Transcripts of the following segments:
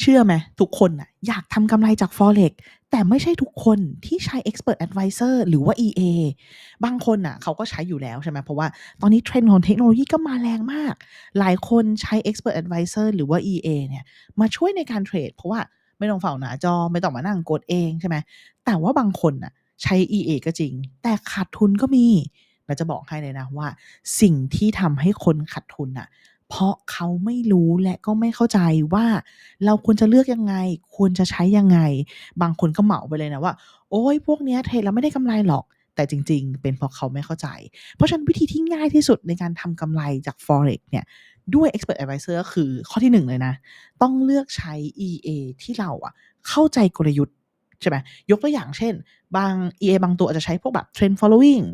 เชื่อไหมทุกคนน่ะอยากทำกำไรจาก Forex แต่ไม่ใช่ทุกคนที่ใช้ Expert Advisor หรือว่า EA บางคนน่ะเขาก็ใช้อยู่แล้วใช่ไหมเพราะว่าตอนนี้เทรนด์ของเทคโนโลยีก็มาแรงมาก หลายคนใช้ Expert Advisor หรือว่า EA เนี่ยมาช่วยในการเทรดเพราะว่าไม่ต้องเฝ้าหน้าจอไม่ต้องมานั่งกดเองใช่ไหมแต่ว่าบางคนน่ะใช้ EA ก็จริง แต่ขาดทุนก็มีเราจะบอกให้เลยนะว่า สิ่งที่ทำให้คนขาดทุนน่ะ เพราะเขาไม่รู้และก็ไม่เข้าใจว่าเราควรจะเลือกยังไง ควรจะใช้ยังไง บางคนก็เหมาไปเลยนะว่า โอ้ยพวกเนี้ยเทรดแล้วไม่ได้กำไรหรอก แต่จริง ๆ เป็นเพราะเขาไม่เข้าใจ เพราะฉะนั้นวิธีที่ง่ายที่สุดในการทำกำไรจาก forex เนี่ยด้วย expert advisor คือข้อที่หนึ่งเลยนะ ต้องเลือกใช้ EA ที่เราอะเข้าใจกลยุทธ์ ใช่ไหมยกตัวอย่างเช่น บาง EA บางตัวอาจจะใช้พวกแบบ trend following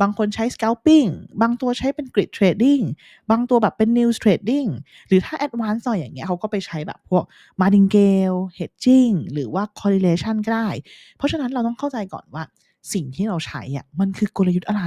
บางคนใช้ scalping บางตัวใช้เป็น grid trading บางตัวแบบเป็น news trading หรือถ้า advanced หน่อยอย่างเงี้ยเขาก็ไปใช้แบบพวก martingale hedging หรือว่า correlation ก็ได้ เพราะฉะนั้นเราต้องเข้าใจก่อนว่า สิ่งที่เราใช้อะมันคือกลยุทธ์อะไร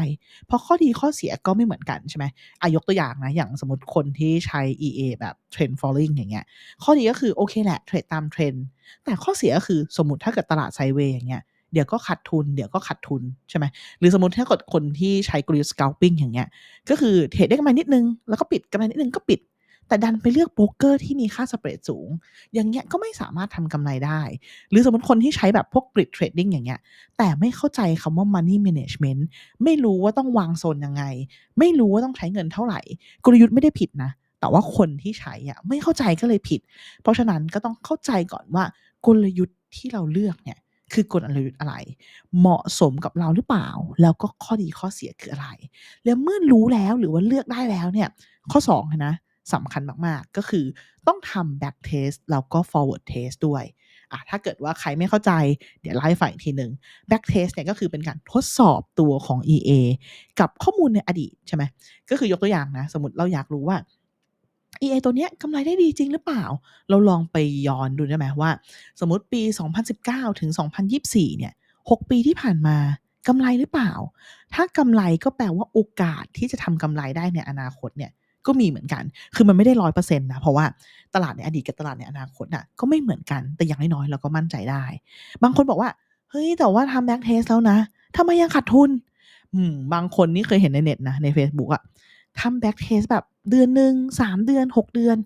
เพราะข้อดีข้อเสียก็ไม่เหมือนกันใช่ไหมอายกตัวอย่างนะ อย่างสมมติคนที่ใช้ EA แบบ trend following อย่างเงี้ย ข้อดีก็คือโอเคแหละเทรดตามเทรนด์ แต่ข้อเสียก็คือสมมติถ้าเกิดตลาดไซเวย์อย่างเงี้ยเดี๋ยวก็ขาดทุน เดี๋ยวก็ขาดทุนใช่ไหมหรือสมมติถ้าเกิดคนที่ใช้กลยุทธ์ scalping อย่างเงี้ย ก็คือเทรดได้กำไรนิดนึง แล้วก็ปิดกำไรนิดนึงก็ปิด แต่ดันไปเลือกโบรกเกอร์ที่มีค่าสเปรดสูง อย่างเงี้ยก็ไม่สามารถทำกำไรได้ หรือสมมติคนที่ใช้แบบพวก grid trading อย่างเงี้ย แต่ไม่เข้าใจคำว่า money management ไม่รู้ว่าต้องวางโซนยังไง ไม่รู้ว่าต้องใช้เงินเท่าไหร่ กลยุทธ์ไม่ได้ผิดนะ แต่ว่าคนที่ใช้อะไม่เข้าใจก็เลยผิด เพราะฉะนั้นก็ต้องเข้าใจก่อนว่ากลยุทธ์ที่เราเลือกเนี่ยคือกลยุทธ์อะไร เหมาะสมกับเราหรือเปล่า แล้วก็ข้อดีข้อเสียคืออะไร แล้วเมื่อรู้แล้วหรือว่าเลือกได้แล้วเนี่ย ข้อ2นะ สำคัญมากๆ ก็คือต้องทำ back test แล้วก็ forward test ด้วยอะถ้าเกิดว่าใครไม่เข้าใจเดี๋ยวเล่าให้ฟังอีกทีหนึ่ง back test เนี่ยก็คือเป็นการทดสอบตัวของ EA กับข้อมูลในอดีตใช่ไหมก็คือยกตัวอย่างนะ สมมติเราอยากรู้ว่า EA ตัวเนี้ยกำไรได้ดีจริงหรือเปล่า เราลองไปย้อนดูได้ไหมว่า สมมติปี 2019 ถึง 2024 เนี่ย 6 ปีที่ผ่านมากำไรหรือเปล่า ถ้ากำไรก็แปลว่าโอกาสที่จะทำกำไรได้ในอนาคตเนี่ย ก็มีเหมือนกัน คือมันไม่ได้ร้อยเปอร์เซ็นต์นะ เพราะว่าตลาดในอดีตกับตลาดในอนาคตน่ะก็ไม่เหมือนกัน แต่อย่างน้อยๆเราก็มั่นใจได้ บางคนบอกว่า เฮ้ย แต่ว่าทำแบ็กเทสแล้วนะทำไมยังขาดทุน อืม บางคนนี่เคยเห็นในเน็ตนะ ใน Facebook อะทำแบ็กเทสแบบเดือนหนึ่งสามเดือนหกเดือน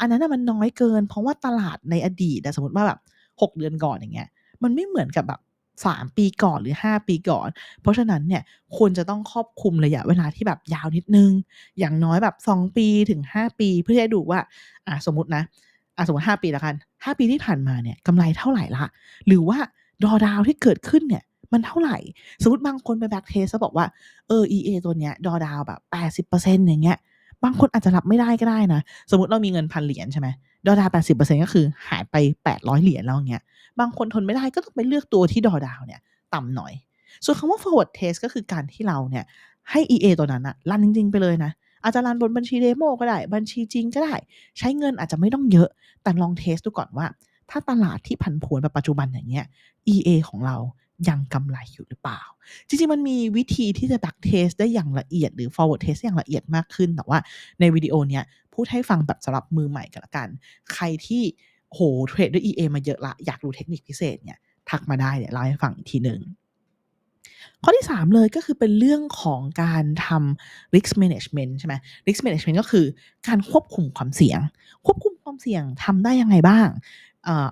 อันนั้นนะมันน้อยเกิน เพราะว่าตลาดในอดีตสมมติว่าแบบหกเดือนก่อนอย่างเงี้ย มันไม่เหมือนกับแบบ สามปีก่อนหรือห้าปีก่อน เพราะฉะนั้นเนี่ยควรจะต้องครอบคลุมระยะเวลาที่แบบยาวนิดนึง อย่างน้อยแบบสองปีถึงห้าปี เพื่อจะดูว่าอ่าสมมตินะอ่าสมมติห้าปีล้วกันห้าปีที่ผ่านมาเนี่ยกำไรเท่าไหร่ละ หรือว่าดอดาวที่เกิดขึ้นเนี่ยมันเท่าไหร่ สมมติบางคนไปแบ็กเทสแล้วบอกว่าเออ EA ตัวเนี้ยดอดาวแบบแปดสิบเปอร์เซ็นต์อย่างเงี้ย บางคนอาจจะรับไม่ได้ก็ได้นะ สมมติเรามีเงินพันเหรียญใช่ไหมดอดาวแปดสิบเปอร์เซ็นต์ก็คือหายไปแปดร้อยเหรียญแล้วอย่างเงี้ย บางคนทนไม่ได้ก็ต้องไปเลือกตัวที่ดอดาวเนี่ยต่ำหน่อย ส่วนคำว่า forward test ก็คือการที่เราเนี่ยให้ EA ตัวนั้นอะรันจริง ๆ ไปเลยนะ อาจจะรันบนบัญชีเดโมก็ได้ บัญชีจริงก็ได้ ใช้เงินอาจจะไม่ต้องเยอะ แต่ลองเทสดูก่อนว่า ถ้าตลาดที่ผันผวนแบบปัจจุบันอย่างเงี้ย EA ของเรายังกำไรอยู่หรือเปล่า จริงๆ มันมีวิธีที่จะ back test ได้อย่างละเอียดหรือ forward test อย่างละเอียดมากขึ้น แต่ว่าในวิดีโอเนี้ยพูดให้ฟังแบบสำหรับมือใหม่กันละกัน ใครที่ โหเทรดด้วย EA มาเยอะละ อยากดูเทคนิคพิเศษเนี่ยทักมาได้เดี๋ยวเล่าให้ฟังอีกทีหนึ่งข้อที่ 3 เลยก็คือเป็นเรื่องของการทำ risk management ใช่ไหม risk management ก็คือการควบคุมความเสี่ยง ควบคุมความเสี่ยงทำได้ยังไงบ้าง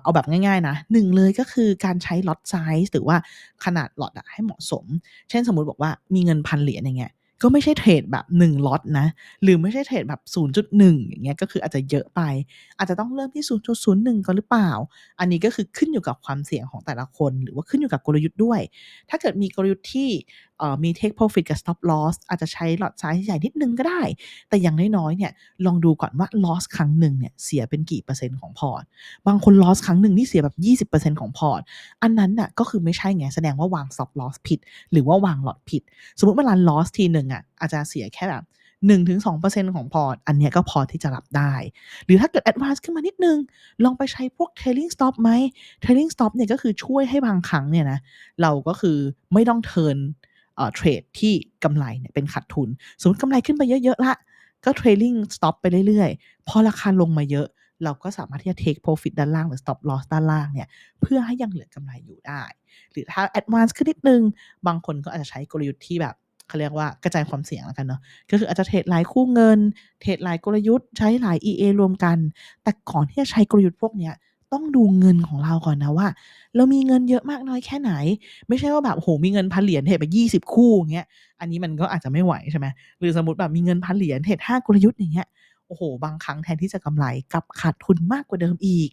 เอาแบบง่ายๆนะหนึ่งเลยก็คือการใช้ lot size หรือว่าขนาด lot ให้เหมาะสม เช่นสมมุติบอกว่ามีเงินพันเหรียญอย่างเงี้ย ก็ไม่ใช่เทรดแบบ1ล็อตนะ หรือไม่ใช่เทรดแบบ 0.1 อย่างเงี้ยก็คืออาจจะเยอะไป อาจจะต้องเริ่มที่ 0.01 ก่อนหรือเปล่า อันนี้ก็คือขึ้นอยู่กับความเสี่ยงของแต่ละคน หรือว่าขึ้นอยู่กับกลยุทธ์ด้วย ถ้าเกิดมีกลยุทธ์ที่ มี take profit กับ stop loss อาจจะใช้ lot size ใหญ่นิดนึงก็ได้ แต่อย่างน้อยๆเนี่ยลองดูก่อนว่า loss ครั้งหนึ่งเนี่ยเสียเป็นกี่เปอร์เซ็นต์ของพอร์ต บางคน loss ครั้งหนึ่งนี่เสียแบบ 20%ของพอร์ต อันนั้นน่ะก็คือไม่ใช่ไงแสดงว่าวาง stop loss ผิด หรือว่าวาง lot ผิด สมมติเวลา loss ทีหนึ่งอะอาจจะเสียแค่แบบ1-2%ของพอร์ต อันเนี้ยก็พอที่จะรับได้ หรือถ้าเกิด advance ขึ้นมานิดนึง ลองไปใช้พวก trailing stop ไหม trailing stop เนี่ยก็คือช่วยให้บางครั้งเนี่ยนะเราก็คือไม่ต้องเทิร์น เทรดที่กำไรเนี่ยเป็นขาดทุน สมมติกำไรขึ้นไปเยอะๆละ ก็ trailing stop ไปเรื่อยๆ พอราคาลงมาเยอะ เราก็สามารถที่จะ take profit ด้านล่างหรือ stop loss ด้านล่างเนี่ยเพื่อให้ยังเหลือกำไรอยู่ได้ หรือถ้า advance ขึ้นนิดนึง บางคนก็อาจจะใช้กลยุทธ์ที่แบบเขาเรียกว่ากระจายความเสี่ยงแล้วกันเนาะ ก็คืออาจจะเทรดหลายคู่เงิน เทรดหลายกลยุทธ์ ใช้หลาย EA รวมกัน แต่ก่อนที่จะใช้กลยุทธ์พวกเนี้ย ต้องดูเงินของเราก่อนนะว่า เรามีเงินเยอะมากน้อยแค่ไหน ไม่ใช่ว่าแบบโอ้โฮมีเงิน1,000เหรียญเทรดไป20คู่อย่างเงี้ยอันนี้มันก็อาจจะไม่ไหวใช่ไหมหรือสมมติแบบมีเงิน1,000เหรียญเทรด5กลยุทธ์อย่างเงี้ยโอ้โฮบางครั้งแทนที่จะกำไรกลับขาดทุนมากกว่าเดิมอีก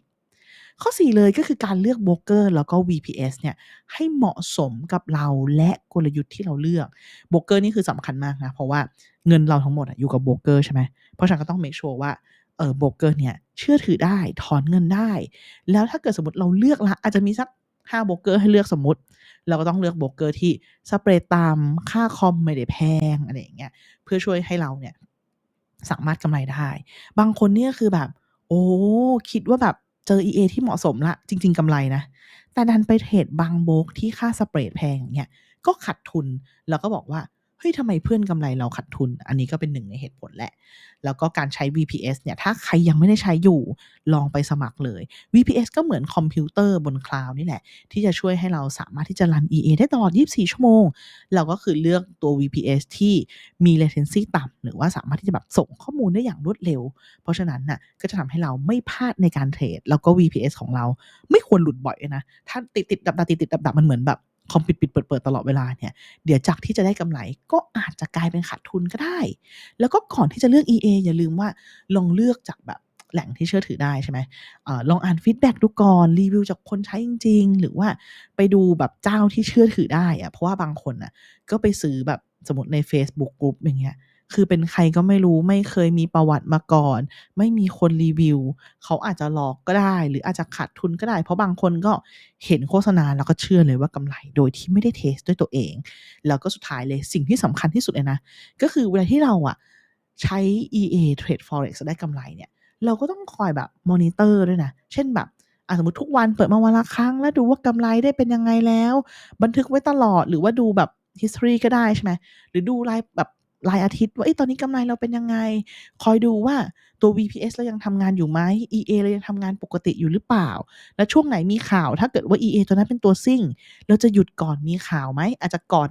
ข้อ 4 เลยก็คือการเลือกโบรกเกอร์แล้วก็ VPS เนี่ยให้เหมาะสมกับเราและกลยุทธ์ที่เราเลือกโบรกเกอร์นี่คือสำคัญมากนะ เพราะว่าเงินเราทั้งหมดอะอยู่กับโบรกเกอร์ใช่ไหมเพราะฉะนั้นก็ต้อง make sure ว่า เออโบรกเกอร์เนี่ยเชื่อถือได้ถอนเงินได้ แล้วถ้าเกิดสมมติเราเลือกล้วอาจจะมีสัก5โบรกเกอร์ให้เลือกสมมติ เราก็ต้องเลือกโบรกเกอร์ที่สเปรดต่ำค่าคอมไม่ได้แพงอะไรอย่างเงี้ยเพื่อช่วยให้เราเนี่ยสามารถกำไรได้ บางคนเนี่ยคือแบบ โอ้คิดว่าแบบเจอ EA ที่เหมาะสมล้วจริง ๆกำไรนะ แต่ดันไปเทรดบางโบรกที่ค่าสเปรดแพงอย่างเงี้ยก็ขาดทุน แล้วก็บอกว่า ฮ้ยทำไมเพื่อนกำไรเราขาดทุน อันนี้ก็เป็นหนึ่งในเหตุผลแหละ แล้วก็การใช้ VPS เนี่ย ถ้าใครยังไม่ได้ใช้อยู่ ลองไปสมัครเลย VPS ก็เหมือนคอมพิวเตอร์บนคลาวด์นี่แหละ ที่จะช่วยให้เราสามารถที่จะรัน EA ได้ตลอด 24 ชั่วโมง เราก็คือเลือกตัว VPS ที่มี latency ต่ำหรือว่าสามารถที่จะแบบส่งข้อมูลได้อย่างรวดเร็ว เพราะฉะนั้นน่ะก็จะทำให้เราไม่พลาดในการเทรด แล้วก็ VPS ของเราไม่ควรหลุดบ่อยนะ ถ้าติดๆดับๆติดๆดับๆมันเหมือนแบบ คอมปิดปิดเปิดเปิดตลอดเวลาเนี่ย เดี๋ยวจากที่จะได้กำไรก็อาจจะกลายเป็นขาดทุนก็ได้ แล้วก็ก่อนที่จะเลือก EA อย่าลืมว่าลองเลือกจากแบบแหล่งที่เชื่อถือได้ใช่ไหมออลองอ่านฟีดแบ็กดูก่อน รีวิวจากคนใช้จริง ๆ หรือว่าไปดูแบบเจ้าที่เชื่อถือได้อะเพราะว่าบางคนน่ะก็ไปซื้อแบบสมมติในเฟซบุ๊กลุ่มอย่างเงี้ย คือเป็นใครก็ไม่รู้ไม่เคยมีประวัติมาก่อน ไม่มีคนรีวิว เขาอาจจะหลอกก็ได้ หรืออาจจะขาดทุนก็ได้ เพราะบางคนก็เห็นโฆษณาแล้วก็เชื่อเลยว่ากำไรโดยที่ไม่ได้เทสต์ด้วยตัวเอง แล้วก็สุดท้ายเลยสิ่งที่สำคัญที่สุดเลยนะ ก็คือเวลาที่เราอะใช้ EA เทรด Forex ได้กำไรเนี่ย เราก็ต้องคอยแบบมอนิเตอร์ด้วยนะ เช่นแบบอ่าสมมติทุกวันเปิดมาวันละครั้ง แล้วดูว่ากำไรได้เป็นยังไงแล้ว บันทึกไว้ตลอดหรือว่าดูแบบ history ก็ได้ใช่ไหมหรือดูรายแบบ รายอาทิตย์ว่าอตอนนี้กำไรเราเป็นยังไง คอยดูว่าตัว VPS เรายังทำงานอยู่ไหม EA เรายังทำงานปกติอยู่หรือเปล่า แล้วช่วงไหนมีข่าว ถ้าเกิดว่า EA ตัวนั้นเป็นตัวซิ่ง เราจะหยุดก่อนมีข่าวไหม อาจจะก่อน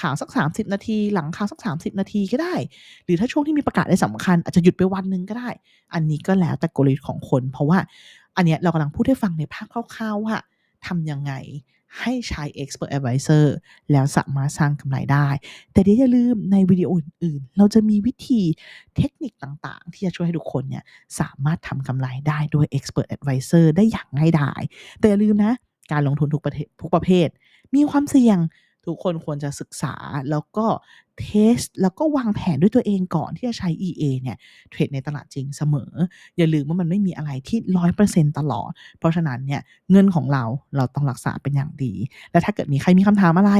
ข่าวสัก 30 นาที หลังข่าวสัก 30 นาทีก็ได้ หรือถ้าช่วงที่มีประกาศอะไรสำคัญ อาจจะหยุดไปวันนึงก็ได้ อันนี้ก็แล้วแต่กลยุทธ์ของคน เพราะว่าอันเนี้ยเรากำลังพูดให้ฟังในภาพคร่าวๆว่าทำยังไง ให้ใช้ Expert Advisor แล้วสามารถสร้างกำไรได้ แต่เดี๋ยวอย่าลืมในวิดีโออื่นๆ เราจะมีวิธีเทคนิคต่างๆ ที่จะช่วยให้ทุกคนเนี่ยสามารถทำกำไรได้ด้วย Expert Advisor ได้อย่างง่ายดาย แต่อย่าลืมนะ การลงทุนทุกประเททุกประเภทมีความเสี่ยง ทุกคนควรจะศึกษาแล้วก็เทสต์แล้วก็วางแผนด้วยตัวเองก่อนที่จะใช้ EA เนี่ยเทรดในตลาดจริงเสมอ อย่าลืมว่ามันไม่มีอะไรที่ 100%ตลอด เพราะฉะนั้นเนี่ยเงินของเราเราต้องรักษาเป็นอย่างดี และถ้าเกิดมีใครมีคำถามอะไร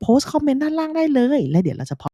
โพสต์คอมเมนต์ด้านล่างได้เลย และเดี๋ยวเราจะพ